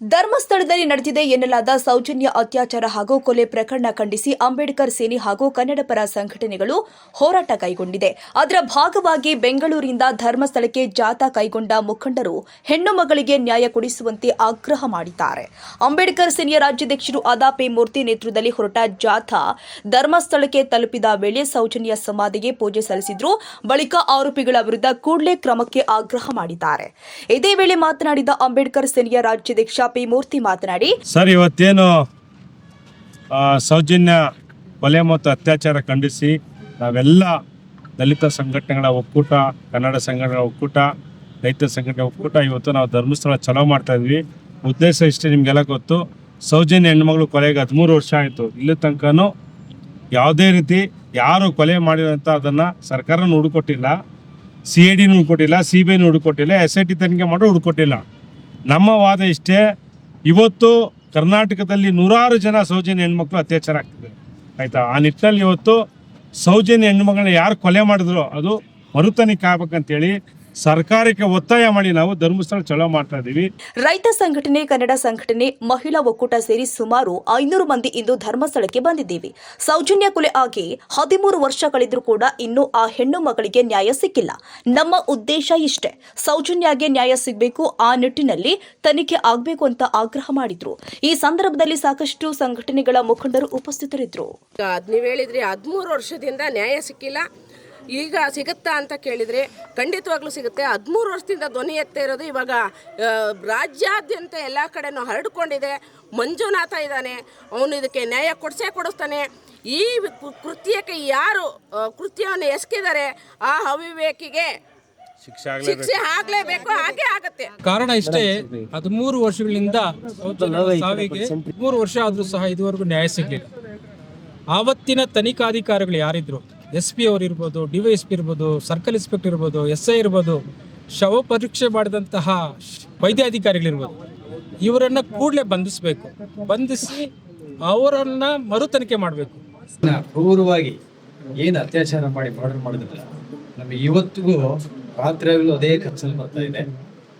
ಧರ್ಮಸ್ಥಳದಲ್ಲಿ ನಡೆದಿದೆ ಎನ್ನಲಾದ ಸೌಜನ್ಯ ಅತ್ಯಾಚಾರ ಹಾಗೂ ಕೊಲೆ ಪ್ರಕರಣ ಖಂಡಿಸಿ ಅಂಬೇಡ್ಕರ್ ಸೇನೆ ಹಾಗೂ ಕನ್ನಡ ಪರ ಸಂಘಟನೆಗಳು ಹೋರಾಟ ಕೈಗೊಂಡಿದೆ. ಅದರ ಭಾಗವಾಗಿ ಬೆಂಗಳೂರಿನಿಂದ ಧರ್ಮಸ್ಥಳಕ್ಕೆ ಜಾಥಾ ಕೈಗೊಂಡ ಮುಖಂಡರು ಹೆಣ್ಣು ಮಗಳಿಗೆ ನ್ಯಾಯ ಕೊಡಿಸುವಂತೆ ಆಗ್ರಹ ಮಾಡಿದ್ದಾರೆ. ಅಂಬೇಡ್ಕರ್ ಸೇನೆಯ ರಾಜ್ಯಾಧ್ಯಕ್ಷರು ಆದ ಮೂರ್ತಿ ನೇತೃತ್ವದಲ್ಲಿ ಹೊರಟ ಜಾಥಾ ಧರ್ಮಸ್ಥಳಕ್ಕೆ ತಲುಪಿದ ವೇಳೆ ಸೌಜನ್ಯ ಸಮಾಧಿಗೆ ಪೂಜೆ ಸಲ್ಲಿಸಿದ್ರು. ಬಳಿಕ ಆರೋಪಿಗಳ ವಿರುದ್ಧ ಕೂಡಲೇ ಕ್ರಮಕ್ಕೆ ಆಗ್ರಹ ಮಾಡಿದ್ದಾರೆ. ಇದೇ ವೇಳೆ ಮಾತನಾಡಿದ ಅಂಬೇಡ್ಕರ್ ಸೇನೆಯ ರಾಜ್ಯಾಧ್ಯಕ್ಷ ಪಿ ಮೂರ್ತಿ ಮಾತನಾಡಿ, ಸರ್, ಇವತ್ತೇನು ಸೌಜನ್ಯ ಕೊಲೆ ಮತ್ತು ಅತ್ಯಾಚಾರ ಖಂಡಿಸಿ ನಾವೆಲ್ಲ ದಲಿತ ಸಂಘಟನೆಗಳ ಒಕ್ಕೂಟ, ಕನ್ನಡ ಸಂಘಟನೆಗಳ ಒಕ್ಕೂಟ, ರೈತ ಸಂಘಟನೆ ಒಕ್ಕೂಟ ಇವತ್ತು ನಾವು ಧರ್ಮಸ್ಥಳ ಚಲೋ ಮಾಡ್ತಾ ಇದ್ವಿ. ಉದ್ದೇಶ ಇಷ್ಟೇ ನಿಮಗೆಲ್ಲ ಗೊತ್ತು, ಸೌಜನ್ಯ ಹೆಣ್ಮಗಳು ಕೊಲೆಗೆ ಹದಿಮೂರು ವರ್ಷ ಆಯಿತು. ಇಲ್ಲಿ ತನಕನೂ ಯಾವುದೇ ರೀತಿ ಯಾರು ಕೊಲೆ ಮಾಡಿರೋಂಥ ಅದನ್ನು ಸರ್ಕಾರನೂ ಹುಡುಕೊಟ್ಟಿಲ್ಲ, ಸಿ ಐ ಡಿನೂ ಹುಡುಕೊಟ್ಟಿಲ್ಲ, ಸಿ ಬಿ ಐನೂ ಹುಡುಕೊಟ್ಟಿಲ್ಲ, ಎಸ್ ಐ ಟಿ ತನಿಖೆ ಮಾಡೋ ಹುಡುಕೊಟ್ಟಿಲ್ಲ. ನಮ್ಮ ವಾದ ಇಷ್ಟೇ. ಇವತ್ತು ಕರ್ನಾಟಕದಲ್ಲಿ ನೂರಾರು ಜನ ಸೌಜನ್ಯ ಹೆಣ್ಮಕ್ಳು ಅತ್ಯಾಚಾರ ಆಗ್ತಿದ್ದಾರೆ ಆಯ್ತಾ? ಆ ನಿಟ್ಟಿನಲ್ಲಿ ಇವತ್ತು ಸೌಜನ್ಯ ಹೆಣ್ಮಗಳನ್ನ ಯಾರು ಕೊಲೆ ಮಾಡಿದ್ರು ಅದು ಮರುತನಿಕೆ ಆಗ್ಬೇಕಂತೇಳಿ ಸರ್ಕಾರಕ್ಕೆ ಒತ್ತಾಯ ಮಾಡಿ ನಾವು ಧರ್ಮಸ್ಥಳ ಚಲೋ ಮಾಡ್ತಾ ಇದ್ದೀವಿ. ರೈತ ಸಂಘಟನೆ ಕನ್ನಡ ಸಂಘಟನೆ ಮಹಿಳಾ ಒಕ್ಕೂಟ ಸೇರಿ ಸುಮಾರು ಐನೂರು ಮಂದಿ ಇಂದು ಧರ್ಮಸ್ಥಳಕ್ಕೆ ಬಂದಿದ್ದೀವಿ. ಸೌಜನ್ಯ ಕೊಲೆ ಆಗಿ ಹದಿಮೂರು ವರ್ಷ ಕಳೆದರೂ ಕೂಡ ಇನ್ನೂ ಆ ಹೆಣ್ಣು ಮಗಳಿಗೆ ನ್ಯಾಯ ಸಿಕ್ಕಿಲ್ಲ. ನಮ್ಮ ಉದ್ದೇಶ ಇಷ್ಟೇ. ಸೌಜನ್ಯಗೆ ನ್ಯಾಯ ಸಿಗಬೇಕು ಆ ನಿಟ್ಟಿನಲ್ಲಿ ತನಿಖೆ ಆಗಬೇಕು ಅಂತ ಆಗ್ರಹ ಮಾಡಿದ್ರು. ಈ ಸಂದರ್ಭದಲ್ಲಿ ಸಾಕಷ್ಟು ಸಂಘಟನೆಗಳ ಮುಖಂಡರು ಉಪಸ್ಥಿತರಿದ್ದರು. ನೀವು ಹೇಳಿದ್ರಿ ಹದಿಮೂರು ವರ್ಷದಿಂದ ನ್ಯಾಯ ಸಿಕ್ಕಿಲ್ಲ. ಈಗ ಸಿಗುತ್ತಾ ಅಂತ ಕೇಳಿದರೆ ಖಂಡಿತವಾಗ್ಲೂ ಸಿಗುತ್ತೆ. ಹದಿಮೂರು ವರ್ಷದಿಂದ ಧ್ವನಿ ಎತ್ತೇ ಇರೋದು ಇವಾಗ ರಾಜ್ಯಾದ್ಯಂತ ಎಲ್ಲ ಕಡೆನೂ ಹರಡ್ಕೊಂಡಿದೆ. ಮಂಜುನಾಥ ಇದ್ದಾನೆ ಅವನು ಇದಕ್ಕೆ ನ್ಯಾಯ ಕೊಡಿಸೇ ಕೊಡಿಸ್ತಾನೆ. ಈ ಕೃತ್ಯಕ್ಕೆ ಯಾರು ಕೃತ್ಯವನ್ನು ಎಸ್ಕಿದ್ದಾರೆ ಆ ಅವಿವೇಕಿಗೆ ಶಿಕ್ಷೆ ಶಿಕ್ಷೆ ಆಗಲೇಬೇಕು ಹಾಗೆ ಆಗುತ್ತೆ. ಕಾರಣ ಇಷ್ಟೇ ಹದಿಮೂರು ವರ್ಷಗಳಿಂದ ಸಾವಿಗೆ ಮೂರು ವರ್ಷ ಆದರೂ ಸಹ ಇದುವರೆಗೂ ನ್ಯಾಯ ಸಿಗಲಿಲ್ಲ. ಆವತ್ತಿನ ತನಿಖಾಧಿಕಾರಿಗಳು ಯಾರಿದ್ರು? ಎಸ್ ಪಿ ಅವರು ಇರ್ಬೋದು ಡಿ ವೈ ಎಸ್ ಪಿ ಇರ್ಬೋದು ಸರ್ಕಲ್ ಇನ್ಸ್ಪೆಕ್ಟರ್ ಇರ್ಬೋದು ಎಸ್ ಐ ಇರ್ಬೋದು ಶವ ಪರೀಕ್ಷೆ ಮಾಡಿದಂತಹ ವೈದ್ಯಾಧಿಕಾರಿಗಳಿರ್ಬೋದು ಇವರನ್ನು ಕೂಡಲೇ ಬಂಧಿಸಬೇಕು. ಬಂಧಿಸಿ ಅವರನ್ನು ಮರು ತನಿಖೆ ಮಾಡಬೇಕು ಕ್ರೂರವಾಗಿ ಏನು ಅತ್ಯಾಚಾರ ಮಾಡಿ ಮರ್ಡರ್ ಮಾಡಿದ್ರಲ್ಲ ನಮಗೆ ಇವತ್ತಿಗೂ ರಾತ್ರಿಯಾಗಲೂ ಅದೇ ಖರ್ಚಲ್ಲಿ ಬರ್ತಾ ಇದೆ.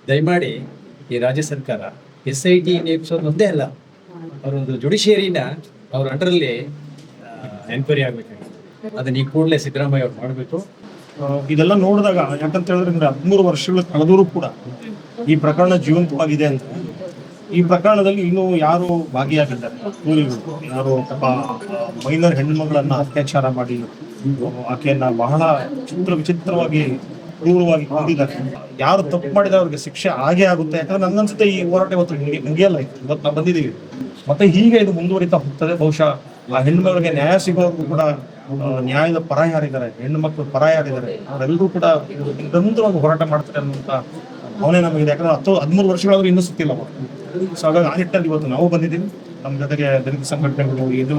ದಯಮಾಡಿ ಈ ರಾಜ್ಯ ಸರ್ಕಾರ ಎಸ್ ಐ ಟಿ ನೇಮಿಸೋದು ಒಂದೇ ಅಲ್ಲ ಅವರೊಂದು ಜುಡಿಷಿಯರಿನ ಅವ್ರ ಅಂಡರಲ್ಲಿ ಎನ್ಕ್ವೈರಿ ಆಗಬೇಕಾಗಿದೆ ಅದನ್ನ ಈ ಕೂಡಲೇ ಸಿದ್ದರಾಮಯ್ಯ ಅವ್ರು ಮಾಡಬೇಕು. ಇದೆಲ್ಲ ನೋಡಿದಾಗ ಯಾಕಂತ ಹೇಳಿದ್ರೆ ಅಂದ್ರೆ ಹದಿಮೂರು ವರ್ಷಗಳು ಕಳೆದರೂ ಕೂಡ ಈ ಪ್ರಕರಣ ಜೀವಂತವಾಗಿದೆ ಅಂತ. ಈ ಪ್ರಕರಣದಲ್ಲಿ ಇನ್ನೂ ಯಾರು ಭಾಗಿಯಾಗಿದ್ದಾರೆ? ಯಾರು ಪಾಪ ಮೈನರ್ ಹೆಣ್ಮಗಳನ್ನ ಅತ್ಯಾಚಾರ ಮಾಡಿ ಆಕೆಯನ್ನ ಬಹಳ ಚಿತ್ರ ವಿಚಿತ್ರವಾಗಿ, ಕ್ರೂರವಾಗಿ ಕೊಟ್ಟಿದ್ದಾರೆ. ಯಾರು ತಪ್ಪು ಮಾಡಿದ ಅವ್ರಿಗೆ ಶಿಕ್ಷೆ ಆಗೇ ಆಗುತ್ತೆ. ಯಾಕಂದ್ರೆ ನನ್ನನ್ಸುತ್ತೆ ಈ ಹೋರಾಟ ಇವತ್ತು ಮುಗಿಯಲ್ಲ. ಇವತ್ತು ನಾವು ಬಂದಿದ್ದೀವಿ. ಮತ್ತೆ ಹೀಗೆ ಇದು ಮುಂದುವರಿತಾ ಹೋಗ್ತದೆ. ಬಹುಶಃ ಆ ಹೆಣ್ಮಗಳಿಗೆ ನ್ಯಾಯ ಸಿಗೋರ್ಗು ಕೂಡ ನ್ಯಾಯದ ಪರ ಯಾರಿದ್ದಾರೆ ಹೆಣ್ಣು ಮಕ್ಕಳು ಪರ ಯಾರಿದ್ದಾರೆ ಅವರೆಲ್ಲರೂ ಕೂಡ ಒಂದು ಹೋರಾಟ ಮಾಡ್ತಾರೆ ಅನ್ನುವಂತ ಭಾವನೆ ನಮಗಿದೆ. ಯಾಕಂದ್ರೆ ಹತ್ತು ಹದಿಮೂರು ವರ್ಷಗಳಾದ್ರೂ ಇನ್ನೂ ಸಿಕ್ಕಿಲ್ಲ ಅವರು. ಸೊ ಹಾಗಾಗಿ ಆ ನಿಟ್ಟಲ್ಲಿ ಇವತ್ತು ನಾವು ಬಂದಿದ್ದೀವಿ. ನಮ್ಮ ಜೊತೆಗೆ ದಲಿತ ಸಂಘಟನೆಗಳು ಇದು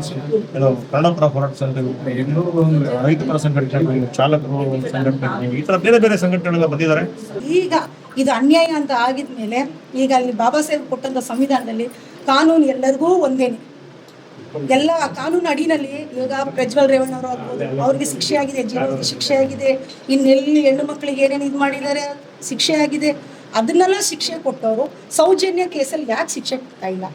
ಏನು ಕನ್ನಡ ಪರ ಹೋರಾಟ ಸಂಘಟನೆಗಳು ರೈತ ಪರ ಸಂಘಟನೆಗಳು, ಚಾಲಕರು ಸಂಘಟನೆಗಳು, ಈ ತರ ಬೇರೆ ಬೇರೆ ಸಂಘಟನೆಗಳು ಬಂದಿದ್ದಾರೆ. ಈಗ ಇದು ಅನ್ಯಾಯ ಅಂತ ಆಗಿದ್ಮೇಲೆ ಈಗ ಅಲ್ಲಿ ಬಾಬಾ ಸಾಹೇಬ್ ಕೊಟ್ಟಂತ ಸಂವಿಧಾನದಲ್ಲಿ ಕಾನೂನು ಎಲ್ಲರಿಗೂ ಒಂದೇನೆ. ಎಲ್ಲ ಕಾನೂನು ಅಡಿನಲ್ಲಿ ಇವಾಗ ಪ್ರಜ್ವಲ್ ರೇವಣ್ಣ ಅವರು ಆಗ್ಬೋದು, ಅವ್ರಿಗೆ ಶಿಕ್ಷೆ ಆಗಿದೆ ಜೀವನಿಗೆ ಶಿಕ್ಷೆ ಆಗಿದೆ ಇನ್ನೆಲ್ಲಿ ಹೆಣ್ಣು ಮಕ್ಕಳಿಗೆ ಏನೇನು ಇದು ಮಾಡಿದ್ದಾರೆ ಶಿಕ್ಷೆ ಆಗಿದೆ ಅದನ್ನೆಲ್ಲ ಶಿಕ್ಷೆ ಕೊಟ್ಟವರು. ಸೌಜನ್ಯ ಕೇಸಲ್ಲಿ ಯಾಕೆ ಶಿಕ್ಷೆ ಕೊಡ್ತಾ ಇಲ್ಲ?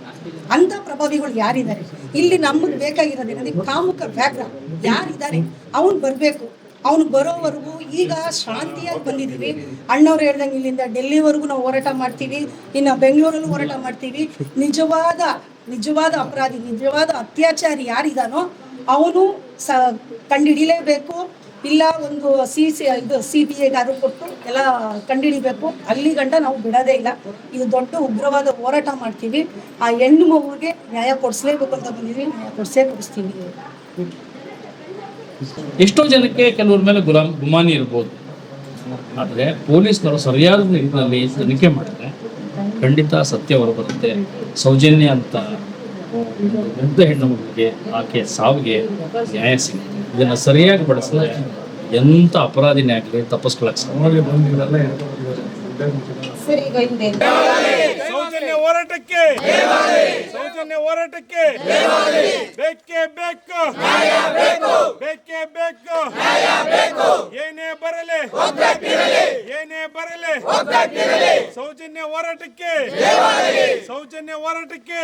ಅಂತ ಪ್ರಭಾವಿಗಳು ಯಾರಿದ್ದಾರೆ? ಇಲ್ಲಿ ನಮಗೆ ಬೇಕಾಗಿರೋದೇನಂದ್ರೆ ಕಾಮುಕ ವ್ಯಾಘ್ರ. ಯಾರಿದ್ದಾರೆ? ಅವನು ಬರಬೇಕು. ಅವನು ಬರೋವರೆಗೂ ಈಗ ಶಾಂತಿಯಾಗಿ ಬಂದಿದ್ದೀವಿ. ಅಣ್ಣವ್ರು ಹೇಳ್ದಂಗೆ ಇಲ್ಲಿಂದ ಡೆಲ್ಲಿವರೆಗೂ ನಾವು ಹೋರಾಟ ಮಾಡ್ತೀವಿ. ಇನ್ನು ಬೆಂಗಳೂರಲ್ಲೂ ಹೋರಾಟ ಮಾಡ್ತೀವಿ. ನಿಜವಾದ ನಿಜವಾದ ಅಪರಾಧಿ, ನಿಜವಾದ ಅತ್ಯಾಚಾರಿ ಯಾರಿದಾನೋ ಅವನು ಸ ಕಂಡಿಡಿಲೇಬೇಕು. ಇಲ್ಲ ಒಂದು ಸಿ ಸಿ ಇದು ಸಿ ಬಿ ಐಗಾರು ಕೊಟ್ಟು ಎಲ್ಲ ಕಂಡಿಡಿಬೇಕು. ಅಲ್ಲಿ ಗಂಟ ನಾವು ಬಿಡೋದೇ ಇಲ್ಲ. ಇದು ದೊಡ್ಡ ಉಗ್ರವಾದ ಹೋರಾಟ ಮಾಡ್ತೀವಿ. ಆ ಹೆಣ್ಣು ಮಗುವಿಗೆ ನ್ಯಾಯ ಕೊಡಿಸ್ಲೇಬೇಕು ಅಂತ ಬಂದಿದ್ವಿ ನ್ಯಾಯ ಕೊಡಿಸೇ ಕೊಡಿಸ್ತೀವಿ. ಎಷ್ಟೋ ಜನಕ್ಕೆ ಕೆಲವ್ರ ಮೇಲೆ ಗುಲಾಮ್, ಗುಮಾನಿ ಇರ್ಬೋದು. ಆದರೆ ಪೊಲೀಸ್ನವರು ಸರಿಯಾದ ನಿಟ್ಟಿನಲ್ಲಿ ತನಿಖೆ ಮಾಡಿದ್ರೆ ಖಂಡಿತ ಸತ್ಯ ಹೊರಬರುತ್ತೆ. ಸೌಜನ್ಯ ಅಂತ ಮುಗ್ಧ ಹೆಣ್ಣು ಮಗುವಿಗೆ ಆಕೆ ಸಾವಿಗೆ ನ್ಯಾಯ ಸಿಗುತ್ತೆ ಇದನ್ನು ಸರಿಯಾಗಿ ಬಳಸಿದ್ರೆ ಎಂಥ ಅಪರಾಧಿನೇ ಆಗಲಿ ತಪ್ಪಿಸ್ಕೊಳಕ್ಕೆ ಸೌಜನ್ಯ ಹೋರಾಟಕ್ಕೆ. ಸೌಜನ್ಯ ಹೋರಾಟಕ್ಕೆ. ಬೇಕೇ ಬೇಕು. ಬೇಕೇ. ಬೇಕು ಏನೇ ಬರಲಿ. ಏನೇ ಬರಲಿ. ಸೌಜನ್ಯ ಹೋರಾಟಕ್ಕೆ. ಸೌಜನ್ಯ ಹೋರಾಟಕ್ಕೆ.